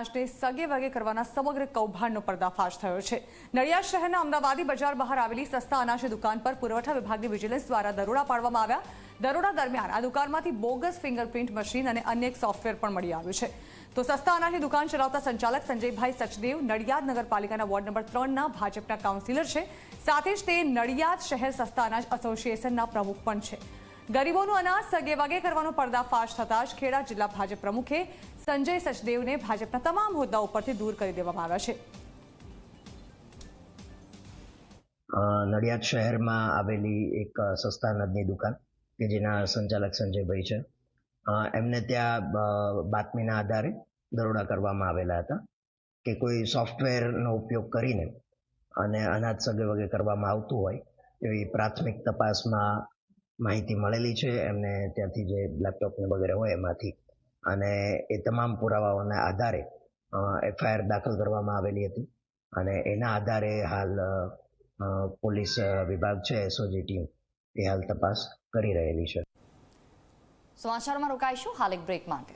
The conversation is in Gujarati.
અનાજને સગે વગે કરવાના સમગ્ર કૌભાંડનો પર્દાફાશ થયો છે. નડિયાદ શહેરના અમદાવાદી બજાર બહાર આવેલી સસ્તા અનાજની દુકાન પર પુરવઠા વિભાગની વિજિલન્સ દ્વારા દરોડા પાડવામાં આવ્યા. દરોડા દરમિયાન આ દુકાનમાંથી બોગસ ફિંગરપ્રિન્ટ મશીન અને અન્ય એક સોફ્ટવેર પણ મળી આવ્યું છે. તો સસ્તા અનાજની દુકાન ચલાવતા સંચાલક સંજયભાઈ સચદેવ નડિયાદ નગરપાલિકાના વોર્ડ નંબર ત્રણના ભાજપના કાઉન્સિલર છે. સાથે જ તે નડિયાદ શહેર સસ્તા અનાજ એસોસિએશનના પ્રમુખ પણ છે. ગરીબોનું અનાજ સગે વગે કરવાનો પર્દાફાશ થતાં જ ખેડા જિલ્લા ભાજપ પ્રમુખે સંજય સચદેવને ભાજપના તમામ હોદ્દા ઉપરથી દૂર કરી દેવામાં આવ્યા છે. નડિયાદ શહેરમાં આવેલી એક સસ્તા અનાજની દુકાન કે જેના સંચાલક સંજયભાઈ છે. એમને ત્યાં બાતમીના આધારે દરોડા કરવામાં આવેલા હતા કે કોઈ સોફ્ટવેરનો ઉપયોગ કરીને અને અનાજ સગે વગે કરવામાં આવતું હોય એવી પ્રાથમિક તપાસમાં માહિતી મળેલી છે. એમને ત્યાંથી જે લેપટોપ ને વગેરે હોય એમાંથી. અને એ તમામ પુરાવાઓના આધારે એફઆઈઆર દાખલ કરવામાં આવેલી હતી. અને એના આધારે હાલ પોલીસ વિભાગ છે, એસઓજી ટીમ એ હાલ તપાસ કરી રહેલી છે. સમાચારમાં રોકાઈશું. હાલ એક બ્રેક માટે